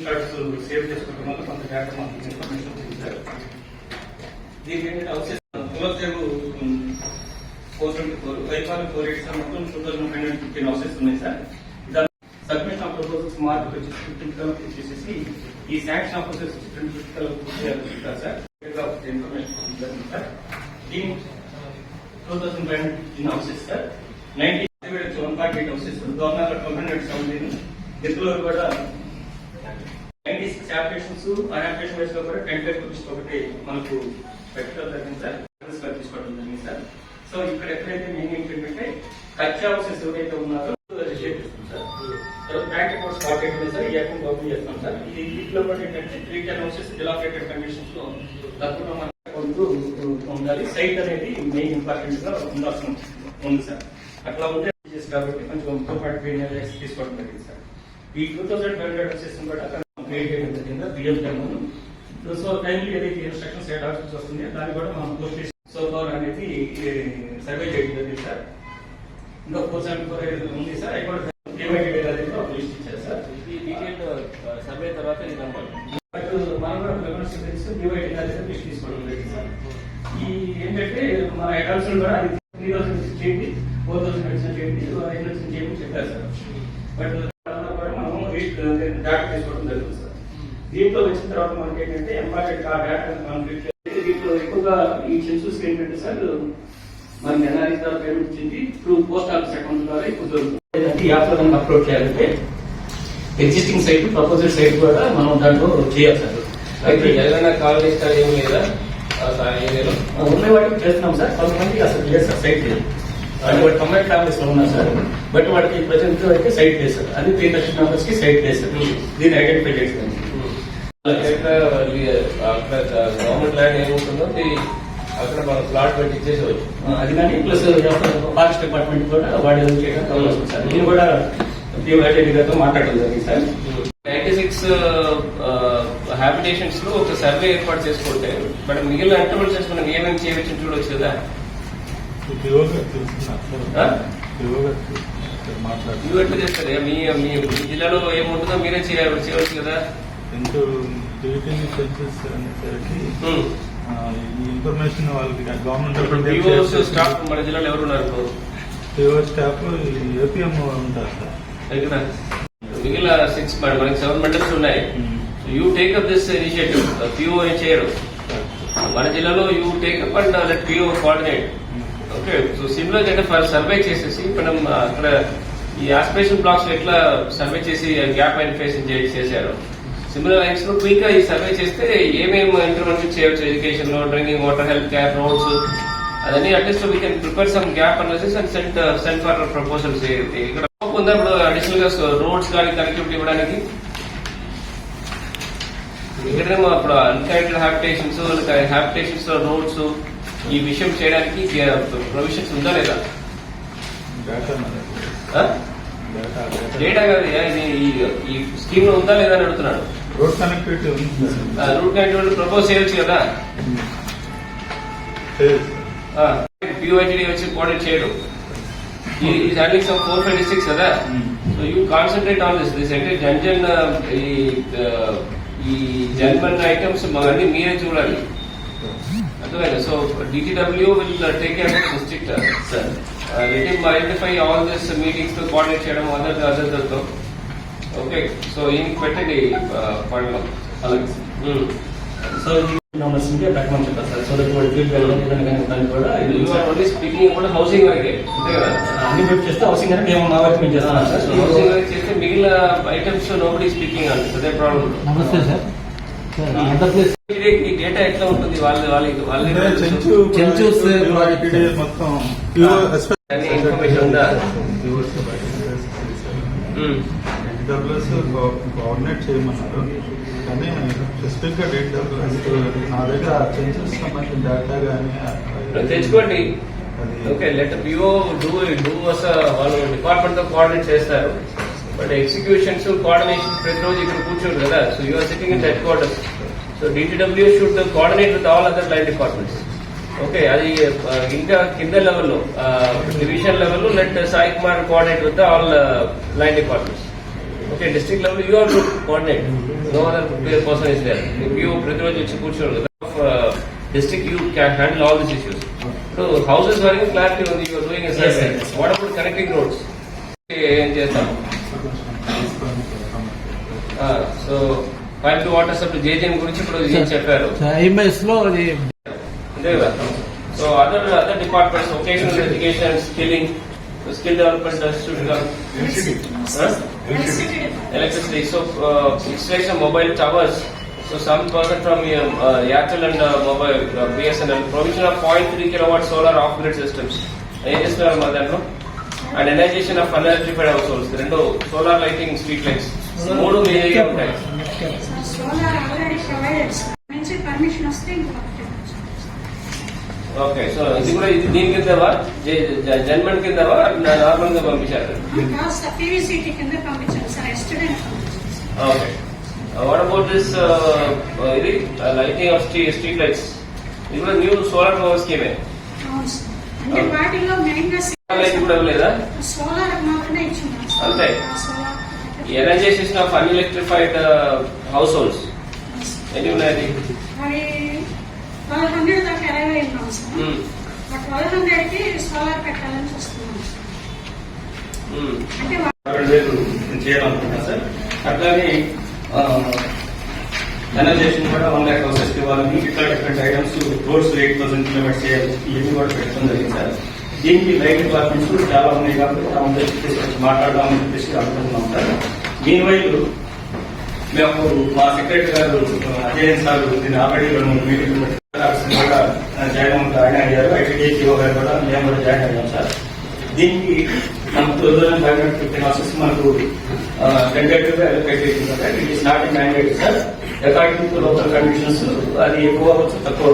Shots save చేసుకోవడం వల్ల కొంత డేటా మనకి ఇన్ఫర్మేషన్ వచ్చింది దీనికి ఏంటంటే అవసరం కులసేవు four twenty four five forty four eight sir మొత్తం two thousand five hundred fifteen houses ఉన్నాయి sir. Submission of proposals mark వచ్చేసి ఫిఫ్టీన్ కలర్ వచ్చేసి ఈ sanction of houses twenty fifth colour చేయాలి సార్ ఇన్ఫర్మేషన్ సార్ దీని two thousand five hundred fifteen houses sir ninety one forty eight houses governor twelve hundred seventeen ఇందులో కూడా ninety six ఆ వైస్లో కూడా ten five rupees ఒకటి మనకు పెట్టడం జరిగింది సార్. తీసుకోవడం జరిగింది సార్. సో ఇక్కడ ఎక్కడైతే మెయిన్ ఏంటంటే కచ్చా హౌసెస్ ఎవరైతే ఉన్నారో రిజిస్టర్ చేస్తాం సార్. తర్వాత బ్యాంక్ అకౌంట్ స్టాక్ సార్. ఈ అకౌంట్ ఓపెన్ చేస్తాం సార్. ఇది వీటిలో కూడా ఏంటంటే త్రీ టెన్ హౌసెస్ డిలాఫేటెడ్ కండిషన్స్లో తప్పకుండా మన అకౌంట్ ఉండాలి. సైట్ అనేది మెయిన్ ఇంపార్టెంట్గా ఉండాల్సిన ఉంది సార్. అట్లా ఉంటే కాబట్టి కొంచెం టూ పాటు తీసుకోవడం జరిగింది సార్. ఈ two thousand five hundred system కూడా క్రియేట్ చేయడం జరిగింది బిఎం టెన్ సో టైంలీ ఏదైతే ఇన్స్ట్రక్షన్స్ వస్తుంది దాన్ని కూడా మనం పోస్ట్ చేసి సో ఫార్ అనేది సర్వే చేయడం జరిగింది సార్. ఇంకా ఫోర్ సెవెంటీ ఫోర్ ఉంది సార్. అవి కూడా ఒక లిస్ట్ ఇచ్చారు సార్. ఈ డీటెయిల్ సర్వే తర్వాత ఇది నెంబర్ బట్ మనం కూడా తెలిసి డివైడ్ అనేది లిస్ట్ తీసుకోవడం జరిగింది సార్. ఈ ఏంటంటే మన అకౌంట్స్ కూడా అది త్రీ థౌసండ్ చేయండి ఫోర్ థౌసండ్ చేయండి ఐదు లక్షలు చేయండి చెప్పారు సార్. బట్ దాంట్లో కూడా మనం డేటా తీసుకోవడం జరుగుతుంది సార్ దీంట్లో వచ్చిన తర్వాత మనకి ఏంటంటే ఎంపార్టెంట్ ఆ డేటా మనం చేయాలి. దీంట్లో ఎక్కువగా ఈ సెన్సూస్ ఏంటంటే సార్ మనకి ఎన్ఆర్ఈ ద్వారా పేమెంట్ వచ్చింది త్రూ పోస్ట్ ఆఫీస్ అకౌంట్ ద్వారా ఇప్పుడు దొరుకుతుంది. ఈ యాప్లో కనుక అప్లోడ్ చేయాలంటే ఎగ్జిస్టింగ్ సైట్ ప్రపోజల్ సైట్ కూడా మనం దాంట్లో చేయాలి సార్. అయితే ఏదైనా కాల్ ఇస్తారు ఏం లేదా. ఉన్న వాటికి చేస్తున్నాం సార్. కొంతమంది అసలు లేదు సార్ సైట్ లేదు వాటి కంబైన్ ఫ్యామిలీస్లో ఉన్నారు సార్. బట్ వాటికి ప్రజెంట్ అయితే సైట్ లేదు సార్. అది త్రీ లక్షల మెంబర్స్కి సైట్ లేదు సార్. దీన్ని ఐడెంటిఫై చేస్తాం ఎక్కడ ఈ- అక్కడ గవర్నమెంట్ ల్యాండ్ ఏముంటుందో అక్కడ మనం ప్లాట్ పెట్టి ఇచ్చేసేవచ్చు. అది కానీ ప్లస్ ఫారెస్ట్ డిపార్ట్మెంట్ కూడా అవకాశం ఉంది సార్. నేను కూడా గారితో మాట్లాడడం జరిగింది సార్. నైన్టీ సిక్స్ హ్యాబిటేషన్స్లో ఒక సర్వే ఏర్పాటు చేసుకుంటే బట్ మిగిలిన ఎంటర్ప్రైజెస్ మనం ఏమేమి చేయవచ్చు చూడొచ్చు కదా? ఎట్లా చేస్తారు. మీ జిల్లాలో ఏముంటుందో మీరే చేయాలి చేయవచ్చు కదా? ఎంతో డివిజన్ సెన్సెస్ అనేసరికి ఈ ఇన్ఫర్మేషన్ వాళ్ళకి గవర్నమెంట్ స్టాఫ్ మన జిల్లాలో ఎవరు ఉన్నారు? పిఓ స్టాఫ్ ఏపీఎం ఉంటారు సార్. మిగిలిన సిక్స్ మనకి సెవెన్ మండల్స్ ఉన్నాయి. You take up this initiative PO ఏం చేయరు మన జిల్లాలో you take up and let PO coordinate okay so similar అంటే ఫర్ సర్వే చేసేసి మనం అక్కడ ఈ ఆస్పిరేషన్ బ్లాక్స్ ఎట్లా సర్వే చేసి గ్యాప్ ఐడెంటిఫికేషన్ చేశారు? సిమిలర్ లైన్స్లో క్విక్గా ఈ సర్వే చేస్తే ఏమేమి ఇంటర్వెన్షన్ చేయొచ్చు? ఎడ్యుకేషన్లో drinking water health care roads అదని at least we can prepare some gap analysis and sent sent for proposals ఇక్కడ ఉందా? ఇప్పుడు అడిషనల్గా రోడ్స్ కానీ కనెక్టివిటీ ఇవ్వడానికి? ఇక్కడేమో అప్పుడు అన్కనెక్టెడ్ హ్యాబిటేషన్స్ హ్యాబిటేషన్స్ రోడ్స్ ఈ విషయం చేయడానికి ప్రొవిషన్స్ ఉందా లేదా? డేటా కాదు ఈ స్కీమ్లో ఉందా లేదా అని అడుగుతున్నాడు రోడ్ కనెక్టివిటీ ఉంది. రూట్ కనెక్టివిటీ ప్రపోజ్ చేయొచ్చు కదా. పిఓఐటీ వచ్చి కోఆర్డినేట్ చేయడం. Is handling some four five districts కదా? So you concentrate on this this అంటే జన్ జన్ ఈ జన్మన్ ఐటమ్స్ అన్ని మీరే చూడాలి. అర్థమైందా? So DTW will take care of district sir let identify all this మీటింగ్స్తో coordinate చేయడం అదర్ అదర్తో ఓకే సో ఈయనకి పెట్టండి పడలో అలాగే సో నంబర్స్ ఉంటే పెట్టమని చెప్పారు సార్. సో దట్ వాడి ఫీల్డ్ వెళ్ళడం కానీ దాన్ని కూడా ఇది ఓన్లీ స్పీకింగ్ కూడా హౌసింగ్ వరకే అంతే కదా? అన్ని పెట్టి చేస్తే హౌసింగ్ అనేది మేము మా వైపు మేము చేస్తున్నాం సార్. హౌసింగ్ వరకు చేస్తే మిగిలిన ఐటమ్స్ నోబడి స్పీకింగ్ అండి అదే ప్రాబ్లం నమస్తే సార్. ఈ డేటా ఎట్లా ఉంటుంది? వాళ్ళ వాళ్ళకి వాళ్ళ అంటే చెంచు చెంచు ప్రాజెక్ట్ మొత్తం ఇన్ఫర్మేషన్ ఉందా? డబ్ల్యూఎస్ కోఆర్డినేట్ చేయమన్నారు. కానీ స్పెసిఫిక్గా డేట్ డబ్ల్యూఎస్ నా దగ్గర సెన్సెస్ సంబంధించిన డేటా కానీ తెచ్చుకోండి. Okay let PO do do వాళ్ళు డిపార్ట్మెంట్తో కోఆర్డినేట్ చేస్తారు. బట్ ఎగ్జిక్యూషన్స్ కోఆర్డినేషన్ ప్రతిరోజు ఇక్కడ కూర్చోడు కదా. So you're sitting in headquarters so DTW should coordinate with all other line departments okay అది ఇంకా కింద లెవెల్లో డివిజన్ లెవెల్లో let Sai Kumar coordinate with all line departments okay district level you to coordinate no other person is there you ప్రతిరోజు వచ్చి కూర్చోడు district you can handle all this issues ఇప్పుడు houses వరకు క్లారిటీ ఉంది you are doing. What about connecting roads ఏం చేస్తాం? So pipe to water supply JGM గురించి ఇప్పుడు చెప్పారు? అంతే కదా. So other other departments vocational education skilling skill development electricity. So, uh, installation of mobile towers. So, some person from uh, Airtel and uh, mobile uh, BSNL provision of 0.3 kilowatt solar off-grid systems. ఏం చేస్తున్నారు మా దాంట్లో and energisation of unelectrified household రెండు solar lighting street lights మూడు మీ area ఉంటాయి okay so ఇది కూడా ఇది దీని కిందవా జన్మన్ కిందవా నార్మల్గా పంపించారు. పీవీసీటీ కింద పంపించాను సార్ ఎస్టర్డే పంపించాను ఓకే. వాట్ అబౌట్ దిస్ ఇది లైటింగ్ ఆఫ్ స్ట్రీట్ లైట్స్ ఇది కూడా న్యూ సోలార్ పవర్ స్కీమే అవును సార్. అంటే వాటిల్లో మెయిన్గా లైట్ కూడా లేదా? సోలార్ మాత్రమే ఇచ్చున్నాం సార్. అంతే. Energisation of unelectrified house holds ఎన్ని ఉన్నాయి ట్వెల్వ్ హండ్రెడ్ దాకా అరైవ్ ఉన్నాం సార్ ఆ ట్వెల్వ్ హండ్రెడ్కి సోలార్ పెట్టాలని చూస్తున్నాం అంటే వా- సార్ అట్లానే ఎనర్జేషన్ కూడా వన్ ల్యాక్ హౌసెస్ ఇవ్వాలని ఇట్లా different items roads eight thousand kilometres చేయాలి ఇవన్నీ కూడా పెట్టడం జరిగింది సార్ దీనికి లైట్ డిపార్ట్మెంట్స్ చాలా ఉన్నాయి కాబట్టి మాట్లాడదామని చెప్పేసి అనుకుంటున్నాం సార్ దీని వైపు మేము మా సెక్రటరీ గారు అజయన్ సార్ దీన్ని ఆల్రెడీ రెండు మీటింగ్ కూడా జాయిన్ అవుతా ఆయన అయ్యారు. ఐటీడీఓ గారు కూడా మేము కూడా జాయిన్ అయ్యాం సార్. దీనికి మనకు two thousand five hundred fifteen houses మనకు టెంటేటివ్గా అలొకేట్ చేసింది. Sir it is not mandate sir according to local conditions అది ఎక్కువ అవ్వచ్చు తక్కువ